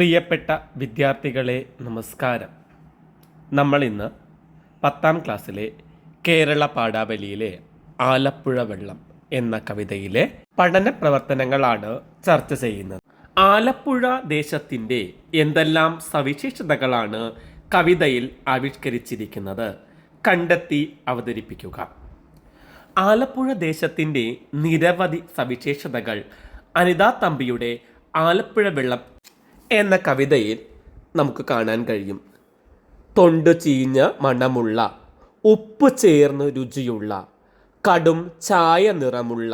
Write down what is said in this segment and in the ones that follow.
പ്രിയപ്പെട്ട വിദ്യാർത്ഥികളെ നമസ്കാരം. നമ്മൾ ഇന്ന് പത്താം ക്ലാസ്സിലെ കേരള പാഠാവലിയിലെ ആലപ്പുഴ വെള്ളം എന്ന കവിതയിലെ പഠന പ്രവർത്തനങ്ങളാണ് ചർച്ച ചെയ്യുന്നത്. ആലപ്പുഴ ദേശത്തിന്റെ എന്തെല്ലാം സവിശേഷതകളാണ് കവിതയിൽ ആവിഷ്കരിച്ചിരിക്കുന്നത് കണ്ടെത്തി അവതരിപ്പിക്കുക. ആലപ്പുഴ ദേശത്തിന്റെ നിരവധി സവിശേഷതകൾ അനിതാ തമ്പിയുടെ ആലപ്പുഴ വെള്ളം എന്ന കവിതയിൽ നമുക്ക് കാണാൻ കഴിയും. തൊണ്ട് ചീഞ്ഞ മണമുള്ള ഉപ്പ് ചേർന്ന് രുചിയുള്ള കടും ചായ നിറമുള്ള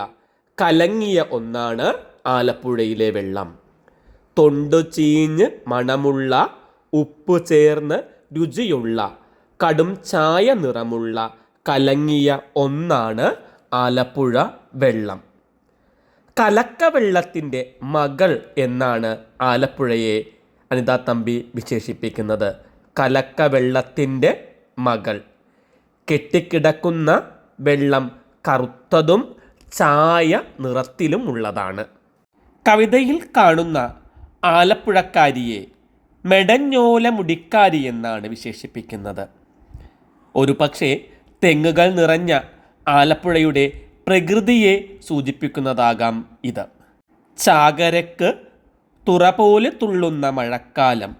കലങ്ങിയ ഒന്നാണ് ആലപ്പുഴയിലെ വെള്ളം. തൊണ്ടു ചീഞ്ഞ് മണമുള്ള ഉപ്പ് ചേർന്ന് രുചിയുള്ള കടും ചായ നിറമുള്ള കലങ്ങിയ ഒന്നാണ് ആലപ്പുഴ വെള്ളം. കലക്കവെള്ളത്തിന്റെ മകൾ എന്നാണ് ആലപ്പുഴയെ അനിതാ തമ്പി വിശേഷിപ്പിക്കുന്നത്. കലക്കവെള്ളത്തിന്റെ മകൾ. കെട്ടിക്കിടക്കുന്ന വെള്ളം കറുത്തതും ചായ നിറത്തിലും ഉള്ളതാണ്. കവിതയിൽ കാണുന്ന ആലപ്പുഴക്കാരിയെ മെടഞ്ഞോല മുടിക്കാരി എന്നാണ് വിശേഷിപ്പിക്കുന്നത്. ഒരു പക്ഷേ തെങ്ങുകൾ നിറഞ്ഞ ആലപ്പുഴയുടെ പ്രകൃതിയെ സൂചിപ്പിക്കുന്നതാകാം ഇത്. ചാകരക്ക് തുറ പോലെ തുള്ളുന്ന മഴക്കാലം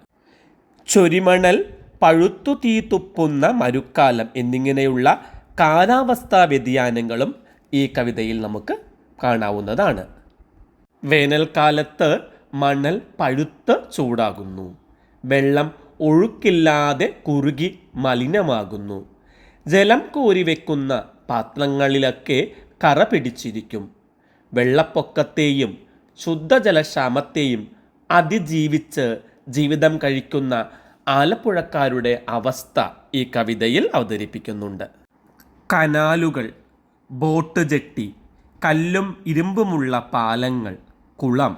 ചൊരിമണൽ പഴുത്തു തീ തുപ്പുന്ന മരുക്കാലം എന്നിങ്ങനെയുള്ള കാലാവസ്ഥാ വ്യതിയാനങ്ങളും ഈ കവിതയിൽ നമുക്ക് കാണാവുന്നതാണ്. വേനൽക്കാലത്ത് മണൽ പഴുത്ത് ചൂടാകുന്നു വെള്ളം ഒഴുക്കില്ലാതെ കുറുകി മലിനമാകുന്നു ജലം കോരിവെക്കുന്ന പാത്രങ്ങളിലൊക്കെ കറ പിടിച്ചിരിക്കും. വെള്ളപ്പൊക്കത്തെയും ശുദ്ധജലക്ഷാമത്തെയും അതിജീവിച്ച് ജീവിതം കഴിക്കുന്ന ആലപ്പുഴക്കാരുടെ അവസ്ഥ ഈ കവിതയിൽ അവതരിപ്പിക്കുന്നുണ്ട്. കനാലുകൾ ബോട്ട് ജെട്ടി കല്ലും ഇരുമ്പുമുള്ള പാലങ്ങൾ കുളം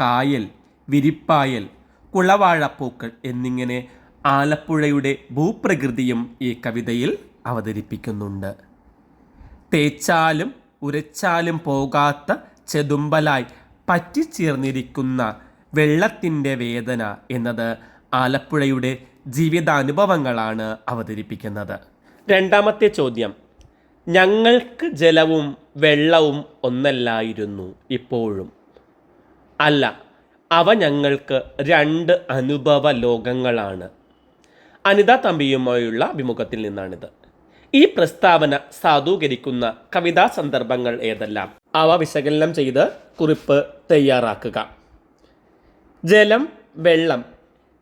കായൽ വിരിപ്പായൽ കുളവാഴപ്പൂക്കൾ എന്നിങ്ങനെ ആലപ്പുഴയുടെ ഭൂപ്രകൃതിയും ഈ കവിതയിൽ അവതരിപ്പിക്കുന്നുണ്ട്. തേച്ചാലും ഉരച്ചാലും പോകാത്ത ചെതുമ്പലായി പറ്റിച്ചേർന്നിരിക്കുന്ന വെള്ളത്തിന്റെ വേദന എന്നത് ആലപ്പുഴയുടെ ജീവിതാനുഭവങ്ങളാണ് അവതരിപ്പിക്കുന്നത്. രണ്ടാമത്തെ ചോദ്യം. ഞങ്ങൾക്ക് ജലവും വെള്ളവും ഒന്നല്ലായിരുന്നു ഇപ്പോഴും. അല്ല അവ ഞങ്ങൾക്ക് രണ്ട് അനുഭവ ലോകങ്ങളാണ്. അനിത തമ്പിയുമായുള്ള അഭിമുഖത്തിൽ നിന്നാണിത്. ഈ പ്രസ്താവന സാധൂകരിക്കുന്ന കവിതാ സന്ദർഭങ്ങൾ ഏതെല്ലാം? അവ വിശകലനം ചെയ്ത് കുറിപ്പ് തയ്യാറാക്കുക. ജലം വെള്ളം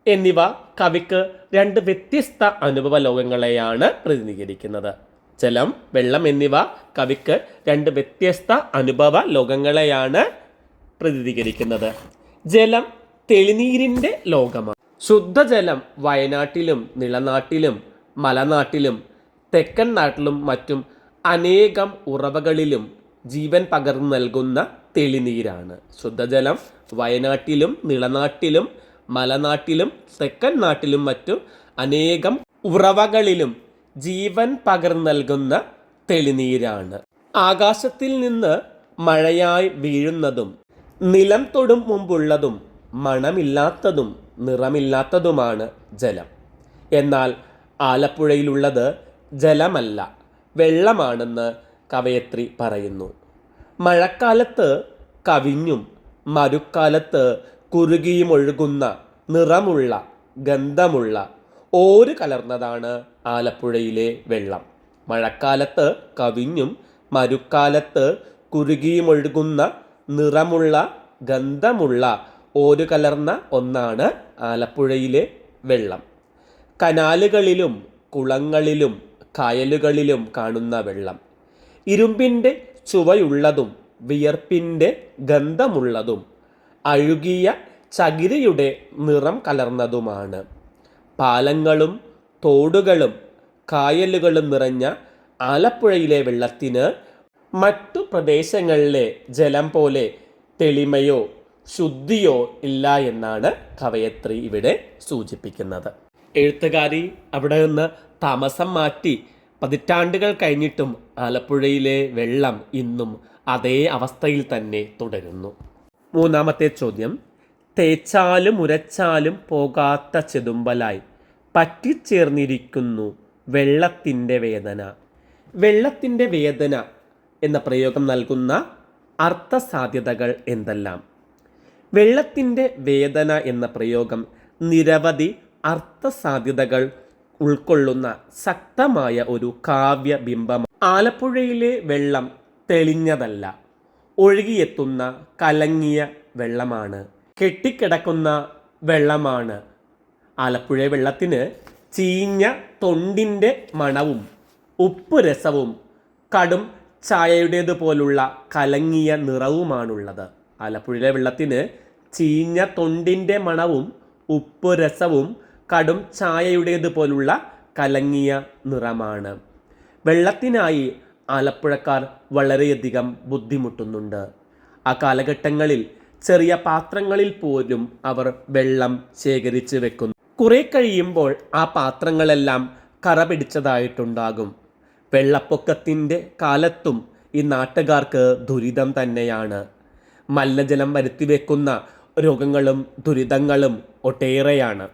എന്നിവ കവിക്ക് രണ്ട് വ്യത്യസ്ത അനുഭവ ലോകങ്ങളെയാണ് പ്രതിനിധീകരിക്കുന്നത്. ജലം വെള്ളം എന്നിവ കവിക്ക് രണ്ട് വ്യത്യസ്ത അനുഭവ ലോകങ്ങളെയാണ് പ്രതിനിധീകരിക്കുന്നത്. ജലം തെളിനീരിന്റെ ലോകമാണ്. ശുദ്ധജലം വയനാട്ടിലും നിളനാട്ടിലും മലനാട്ടിലും തെക്കൻ നാട്ടിലും മറ്റും അനേകം ഉറവകളിലും ജീവൻ പകർന്നു നൽകുന്ന തെളിനീരാണ്. ശുദ്ധജലം വയനാട്ടിലും നിളനാട്ടിലും മലനാട്ടിലും തെക്കൻ നാട്ടിലും മറ്റും അനേകം ഉറവകളിലും ജീവൻ പകർന്നു നൽകുന്ന തെളിനീരാണ്. ആകാശത്തിൽ നിന്ന് മഴയായി വീഴുന്നതും നിലം തൊടും മുമ്പുള്ളതും മണമില്ലാത്തതും നിറമില്ലാത്തതുമാണ് ജലം. എന്നാൽ ആലപ്പുഴയിലുള്ളത് ജലമല്ല വെള്ളമാണെന്ന് കവയത്രി പറയുന്നു. മഴക്കാലത്ത് കവിഞ്ഞും മരുക്കാലത്ത് കുറുകിയും ഒഴുകുന്ന നിറമുള്ള ഗന്ധമുള്ള ഓര് കലർന്നതാണ് ആലപ്പുഴയിലെ വെള്ളം. മഴക്കാലത്ത് കവിഞ്ഞും മരുക്കാലത്ത് കുറുകിയും ഒഴുകുന്ന നിറമുള്ള ഗന്ധമുള്ള ഓര് കലർന്ന ഒന്നാണ് ആലപ്പുഴയിലെ വെള്ളം. കനാലുകളിലും കുളങ്ങളിലും കായലുകളിലും കാണുന്ന വെള്ളം. ഇരുമ്പിന്റെ ചുവയുള്ളതും വിയർപ്പിന്റെ ഗന്ധമുള്ളതും അഴുകിയ ചകിരിയുടെ നിറം കലർന്നതുമാണ്. പാലങ്ങളും തോടുകളും കായലുകളും നിറഞ്ഞ ആലപ്പുഴയിലെ വെള്ളത്തിന് മറ്റു പ്രദേശങ്ങളിലെ ജലം പോലെ തെളിമയോ ശുദ്ധിയോ ഇല്ല എന്നാണ് കവയത്രി ഇവിടെ സൂചിപ്പിക്കുന്നത്. എഴുത്തുകാരി അവിടെ നിന്ന് താമസം മാറ്റി പതിറ്റാണ്ടുകൾ കഴിഞ്ഞിട്ടും ആലപ്പുഴയിലെ വെള്ളം ഇന്നും അതേ അവസ്ഥയിൽ തന്നെ തുടരുന്നു. മൂന്നാമത്തെ ചോദ്യം. തേച്ചാലും ഉരച്ചാലും പോകാത്ത ചെതുമ്പലായി പറ്റിച്ചേർന്നിരിക്കുന്നു വെള്ളത്തിന്റെ വേദന. വെള്ളത്തിന്റെ വേദന എന്ന പ്രയോഗം നൽകുന്ന അർത്ഥസാധ്യതകൾ എന്തെല്ലാം? വെള്ളത്തിന്റെ വേദന എന്ന പ്രയോഗം നിരവധി അർത്ഥസാധ്യതകൾ ഉൾക്കൊള്ളുന്ന ശക്തമായ ഒരു കാവ്യബിംബം ആലപ്പുഴയിലെ വെള്ളം തെളിഞ്ഞതല്ല ഒഴുകിയെത്തുന്ന കലങ്ങിയ വെള്ളമാണ് കെട്ടിക്കിടക്കുന്ന വെള്ളമാണ്. ആലപ്പുഴ വെള്ളത്തിന് ചീഞ്ഞ തൊണ്ടിന്റെ മണവും ഉപ്പ് രസവും കടും ചായയുടേതുപോലുള്ള കലങ്ങിയ നിറവുമാണുള്ളത്. ആലപ്പുഴയിലെ വെള്ളത്തിന് ചീഞ്ഞ തൊണ്ടിന്റെ മണവും ഉപ്പ് രസവും കടും ചായയുടേതുപോലുള്ള കലങ്ങിയ നിറമാണ്. വെള്ളത്തിനായി ആലപ്പുഴക്കാർ വളരെയധികം ബുദ്ധിമുട്ടുന്നുണ്ട്. ആ കാലഘട്ടങ്ങളിൽ ചെറിയ പാത്രങ്ങളിൽ പോലും അവർ വെള്ളം ശേഖരിച്ച് വെക്കുന്നു. കുറെ കഴിയുമ്പോൾ ആ പാത്രങ്ങളെല്ലാം കറ പിടിച്ചതായിട്ടുണ്ടാകും. വെള്ളപ്പൊക്കത്തിന്റെ കാലത്തും ഈ നാട്ടുകാർക്ക് ദുരിതം തന്നെയാണ്. മലിനജലം വരുത്തിവെക്കുന്ന രോഗങ്ങളും ദുരിതങ്ങളും ഒട്ടേറെയാണ്.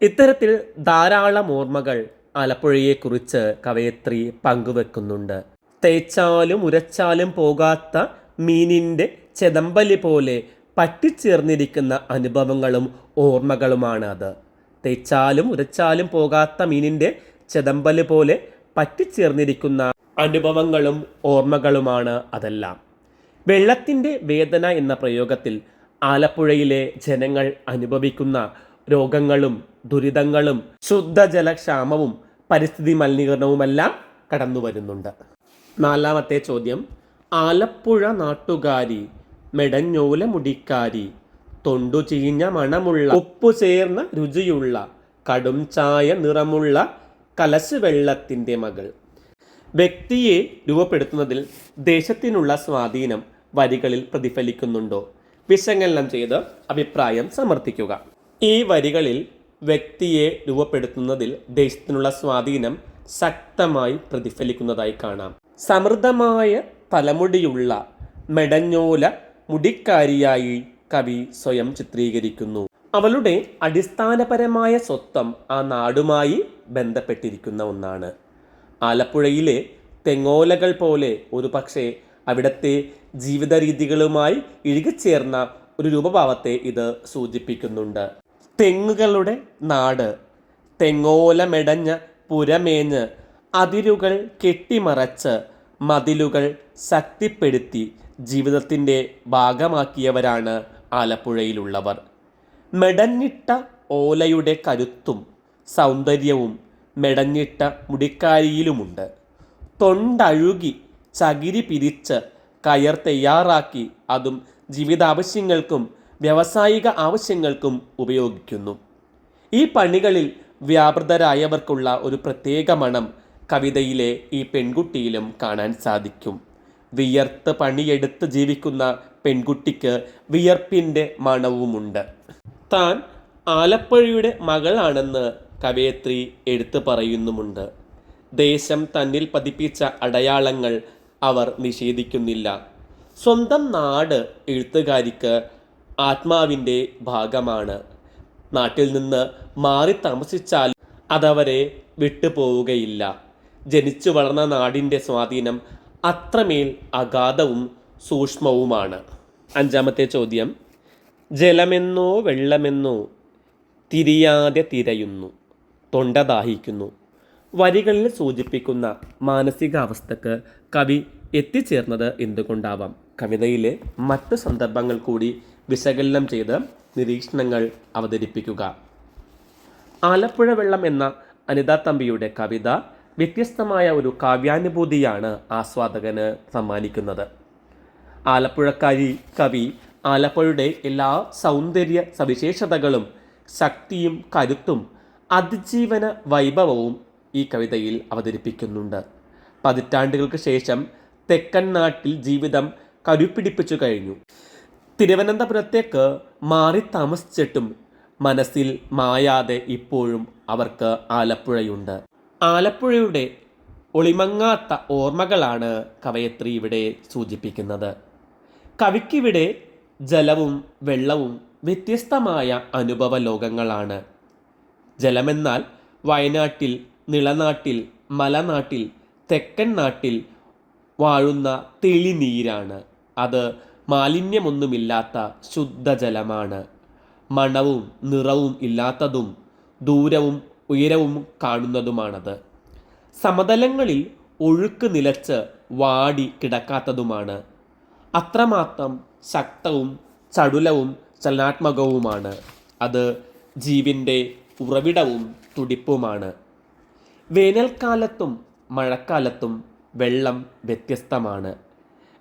ഇത്തരത്തിൽ ധാരാളം ഓർമ്മകൾ ആലപ്പുഴയെക്കുറിച്ച് കവയത്രി പങ്കുവെക്കുന്നുണ്ട്. തേച്ചാലും ഉരച്ചാലും പോകാത്ത മീനിന്റെ ചെതമ്പലി പോലെ പറ്റിച്ചേർന്നിരിക്കുന്ന അനുഭവങ്ങളും ഓർമ്മകളുമാണ് അത് തേച്ചാലും ഉരച്ചാലും പോകാത്ത മീനിന്റെ ചെതമ്പൽ പോലെ പറ്റിച്ചേർന്നിരിക്കുന്ന അനുഭവങ്ങളും ഓർമ്മകളുമാണ് അതെല്ലാം. വെള്ളത്തിന്റെ വേദന എന്ന പ്രയോഗത്തിൽ ആലപ്പുഴയിലെ ജനങ്ങൾ അനുഭവിക്കുന്ന രോഗങ്ങളും ദുരിതങ്ങളും ശുദ്ധജലക്ഷാമവും പരിസ്ഥിതി മലിനീകരണവുമെല്ലാം കടന്നു വരുന്നുണ്ട്. നാലാമത്തെ ചോദ്യം. ആലപ്പുഴ നാട്ടുകാരി മെടഞ്ഞോല മുടിക്കാരി തൊണ്ടു ചീഞ്ഞ മണമുള്ള ഉപ്പു ചേർന്ന രുചിയുള്ള കടും ചായ നിറമുള്ള കലശ് വെള്ളത്തിന്റെ മകൾ. വ്യക്തിയെ രൂപപ്പെടുത്തുന്നതിൽ ദേശത്തിനുള്ള സ്വാധീനം വരികളിൽ പ്രതിഫലിക്കുന്നുണ്ടോ? വിശകലനം ചെയ്ത് അഭിപ്രായം സമർത്ഥിക്കുക. ഈ വരികളിൽ വ്യക്തിയെ രൂപപ്പെടുത്തുന്നതിൽ ദേശത്തിനുള്ള സ്വാധീനം ശക്തമായി പ്രതിഫലിക്കുന്നതായി കാണാം. സമൃദ്ധമായ തലമുടിയുള്ള മെടഞ്ഞോല മുടിക്കാരിയായി കവി സ്വയം ചിത്രീകരിക്കുന്നു. അവളുടെ അടിസ്ഥാനപരമായ സ്വത്വം ആ നാടുമായി ബന്ധപ്പെട്ടിരിക്കുന്ന ഒന്നാണ്. ആലപ്പുഴയിലെ തെങ്ങോലകൾ പോലെ ഒരു പക്ഷേ അവിടുത്തെ ജീവിത രീതികളുമായി ഇഴുകിച്ചേർന്ന ഒരു രൂപഭാവത്തെ ഇത് സൂചിപ്പിക്കുന്നുണ്ട്. തെങ്ങുകളുടെ നാട്. തെങ്ങോല മെടഞ്ഞ പുരമേഞ്ഞ് അതിരുകൾ കെട്ടിമറച്ച് മതിലുകൾ ശക്തിപ്പെടുത്തി ജീവിതത്തിന്റെ ഭാഗമാക്കിയവരാണ് ആലപ്പുഴയിലുള്ളവർ. മെടഞ്ഞിട്ട ഓലയുടെ കരുത്തും സൗന്ദര്യവും മെടഞ്ഞിട്ട മുടിക്കാരിയിലുമുണ്ട് തൊണ്ടഴുകി ചകിരി പിരിച്ച് കയർ തയ്യാറാക്കി അതും ജീവിതാവശ്യങ്ങൾക്കും വ്യാവസായിക ആവശ്യങ്ങൾക്കും ഉപയോഗിക്കുന്നു. ഈ പണികളിൽ വ്യാപൃതരായവർക്കുള്ള ഒരു പ്രത്യേക മണം കവിതയിലെ ഈ പെൺകുട്ടിയിലും കാണാൻ സാധിക്കും. വിയർത്ത് പണിയെടുത്ത് ജീവിക്കുന്ന പെൺകുട്ടിക്ക് വിയർപ്പിന്റെ മണവുമുണ്ട്. താൻ ആലപ്പുഴയുടെ മകളാണെന്ന് കവയത്രി എടുത്തു പറയുന്നുമുണ്ട്. ദേശം തന്നിൽ പതിപ്പിച്ച അടയാളങ്ങൾ അവർ നിഷേധിക്കുന്നില്ല. സ്വന്തം നാട് എഴുത്തുകാരിക്ക് ആത്മാവിന്റെ ഭാഗമാണ്. നാട്ടിൽ നിന്ന് മാറി താമസിച്ചാൽ അതവരെ വിട്ടുപോവുകയില്ല. ജനിച്ചു വളർന്ന നാടിന്റെ സ്വാധീനം അത്രമേൽ അഗാധവും സൂക്ഷ്മവുമാണ്. അഞ്ചാമത്തെ ചോദ്യം. ജലമെന്നോ വെള്ളമെന്നോ തിരിയാതെ തിരയുന്നു തൊണ്ട ദാഹിക്കുന്നു. വരികളിൽ സൂചിപ്പിക്കുന്ന മാനസികാവസ്ഥക്ക് കവി എത്തിച്ചേർന്നത് എന്തുകൊണ്ടാവാം? കവിതയിലെ മറ്റു സന്ദർഭങ്ങൾ കൂടി വിശകലനം ചെയ്ത് നിരീക്ഷണങ്ങൾ അവതരിപ്പിക്കുക. ആലപ്പുഴ വെള്ളം എന്ന അനിതാ തമ്പിയുടെ കവിത വ്യത്യസ്തമായ ഒരു കാവ്യാനുഭൂതിയാണ് ആസ്വാദകന് സമ്മാനിക്കുന്നത്. ആലപ്പുഴക്കാരി കവി ആലപ്പുഴയുടെ എല്ലാ സൗന്ദര്യ സവിശേഷതകളും ശക്തിയും കരുത്തും അതിജീവന വൈഭവവും ഈ കവിതയിൽ അവതരിപ്പിക്കുന്നുണ്ട്. പതിറ്റാണ്ടുകൾക്ക് ശേഷം തെക്കൻ നാട്ടിൽ ജീവിതം കരുപ്പിടിപ്പിച്ചു കഴിഞ്ഞു. തിരുവനന്തപുരത്തേക്ക് മാറി താമസിച്ചിട്ടും മനസ്സിൽ മായാതെ ഇപ്പോഴും അവർക്ക് ആലപ്പുഴയുണ്ട്. ആലപ്പുഴയുടെ ഒളിമങ്ങാത്ത ഓർമ്മകളാണ് കവയത്രി ഇവിടെ സൂചിപ്പിക്കുന്നത്. കവിക്കിവിടെ ജലവും വെള്ളവും വ്യത്യസ്തമായ അനുഭവ ലോകങ്ങളാണ് ജലമെന്നാൽ വയനാട്ടിൽ നിളനാട്ടിൽ മലനാട്ടിൽ തെക്കൻ നാട്ടിൽ വാഴുന്ന തെളിനീരാണ്. അത് മാലിന്യമൊന്നുമില്ലാത്ത ശുദ്ധജലമാണ്. മണവും നിറവും ഇല്ലാത്തതും ദൂരവും ഉയരവും കാണുന്നതുമാണത്. സമതലങ്ങളിൽ ഒഴുക്ക് നിലച്ച് വാടി കിടക്കാത്തതുമാണ്. അത്രമാത്രം ശക്തവും ചടുലവും ചലനാത്മകവുമാണ്. അത് ജീവിന്റെ ഉറവിടവും തുടിപ്പുമാണ്. വേനൽക്കാലത്തും മഴക്കാലത്തും വെള്ളം വ്യത്യസ്തമാണ്.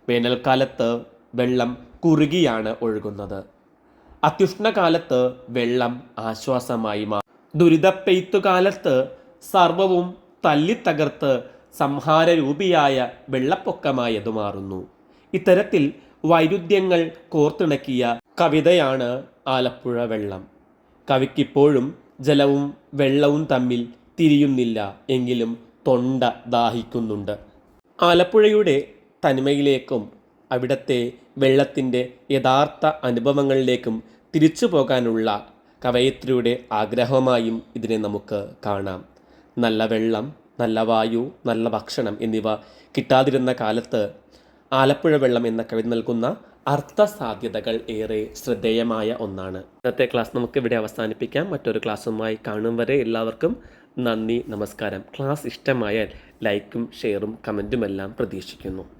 വേനൽക്കാലത്ത് വെള്ളം കുറുകിയാണ് ഒഴുകുന്നത്. അത്യുഷ്ണകാലത്ത് വെള്ളം ആശ്വാസമായി മാറും. ദുരിതപ്പെയ്ത്തുകാലത്ത് സർവവും തല്ലിത്തകർത്ത് സംഹാരരൂപിയായ വെള്ളപ്പൊക്കമായി അത് മാറുന്നു. ഇത്തരത്തിൽ വൈരുദ്ധ്യങ്ങൾ കോർത്തിണക്കിയ കവിതയാണ് ആലപ്പുഴ വെള്ളം. കവിക്കിപ്പോഴും ജലവും വെള്ളവും തമ്മിൽ തിരിയുന്നില്ല എങ്കിലും തൊണ്ട ദാഹിക്കുന്നുണ്ട്. ആലപ്പുഴയുടെ തനിമയിലേക്കും അവിടത്തെ വെള്ളത്തിന്റെ യഥാർത്ഥ അനുഭവങ്ങളിലേക്കും തിരിച്ചു പോകാനുള്ള കവയിത്രിയുടെ ആഗ്രഹമായും ഇതിനെ നമുക്ക് കാണാം. നല്ല വെള്ളം നല്ല വായു നല്ല ഭക്ഷണം എന്നിവ കിട്ടാതിരുന്ന കാലത്ത് ആലപ്പുഴ വെള്ളം എന്ന കവി നൽകുന്ന അർത്ഥസാധ്യതകൾ ഏറെ ശ്രദ്ധേയമായ ഒന്നാണ്. ഇന്നത്തെ ക്ലാസ് നമുക്ക് ഇവിടെ അവസാനിപ്പിക്കാം. മറ്റൊരു ക്ലാസ്സുമായി കാണും വരെ എല്ലാവർക്കും നന്ദി നമസ്കാരം. ക്ലാസ് ഇഷ്ടമായാൽ ലൈക്കും ഷെയറും കമന്റുമെല്ലാം പ്രതീക്ഷിക്കുന്നു.